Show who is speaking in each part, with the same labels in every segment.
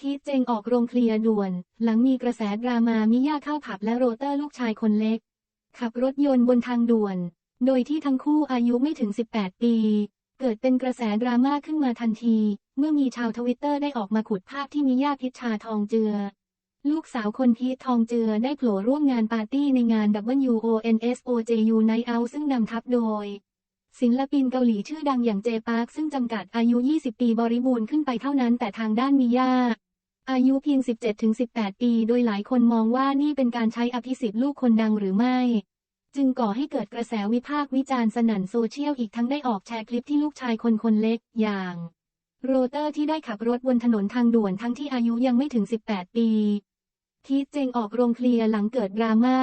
Speaker 1: ทีเจงออกโรงเคลียร์ด่วน หลังมีกระแสดรามามิย่าเข้าผับและโรเตอร์ลูกชายคนเล็ก ขับรถยนต์บนทางด่วน โดยที่ทั้งคู่อายุไม่ถึง 18 ปี เกิดเป็นกระแสดราม่าขึ้นมาทันที เมื่อมีชาวทวิตเตอร์ได้ออกมาขุดภาพที่มิย่าพิชชาทองเจือ ลูกสาวคนพีททองเจือได้โผล่ร่วมงานปาร์ตี้ในงาน WONSOJU Night Out ซึ่งนำทัพโดยศิลปินเกาหลีชื่อดังอย่างเจปาร์คซึ่งจำกัดอายุ 20 ปีบริบูรณ์ขึ้นไปเท่านั้นแต่ทางด้านมิยา อายุเพียง 17-18 ปี โดยหลายคนมองว่านี่เป็นการใช้อภิสิทธิ์ลูกคนดังหรือไม่ จึงก่อให้เกิดกระแสวิพากษ์วิจารณ์สนั่นโซเชียลอีกทั้งได้ออกแชร์คลิปที่ลูกชายคนคนเล็ก อย่าง โรเตอร์ที่ได้ขับรถบนถนนทางด่วนทั้งที่อายุยังไม่ถึง 18 ปีทีเจงออกโรงเคลียร์หลังเกิดดราม่า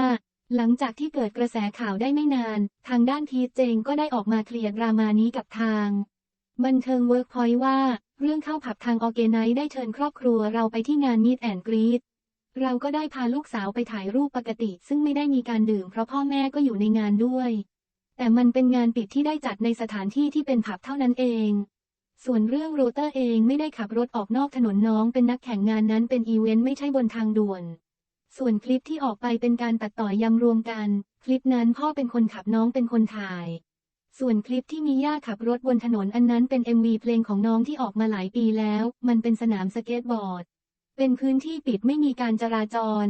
Speaker 1: หลังจากที่เกิดกระแสข่าวได้ไม่นาน ทางด้านทีเจงก็ได้ออกมาเคลียร์ดรามานี้กับทาง บันเทิงเวิร์กพอยต์ว่า เรื่องเข้าผับทางออร์แกไนซ์ได้เชิญครอบครัวเราไปที่งานมีดแอนกรีดเราก็ได้พาลูกสาวไปถ่ายรูปปกติ ซึ่งไม่ได้มีการดื่มเพราะพ่อแม่ก็อยู่ในงานด้วย แต่มันเป็นงานปิดที่ได้จัดในสถานที่ที่เป็นผับเท่านั้นเอง ส่วนเรื่องโรเตอร์เองไม่ได้ขับรถออกนอกถนนน้องเป็นนักแข่งงานนั้นเป็นอีเวนต์ไม่ใช่บนทางด่วน ส่วนคลิปที่ออกไปเป็นการตัดต่อยำรวมกัน คลิปนั้นพ่อเป็นคนขับน้องเป็นคนถ่าย ส่วนคลิปที่มีย่าขับรถบนถนนอันนั้นเป็น MV เพลงของน้องที่ออกมาหลายปีแล้ว มันเป็นสนามสเก็ตบอร์ด เป็นพื้นที่ปิดไม่มีการจราจร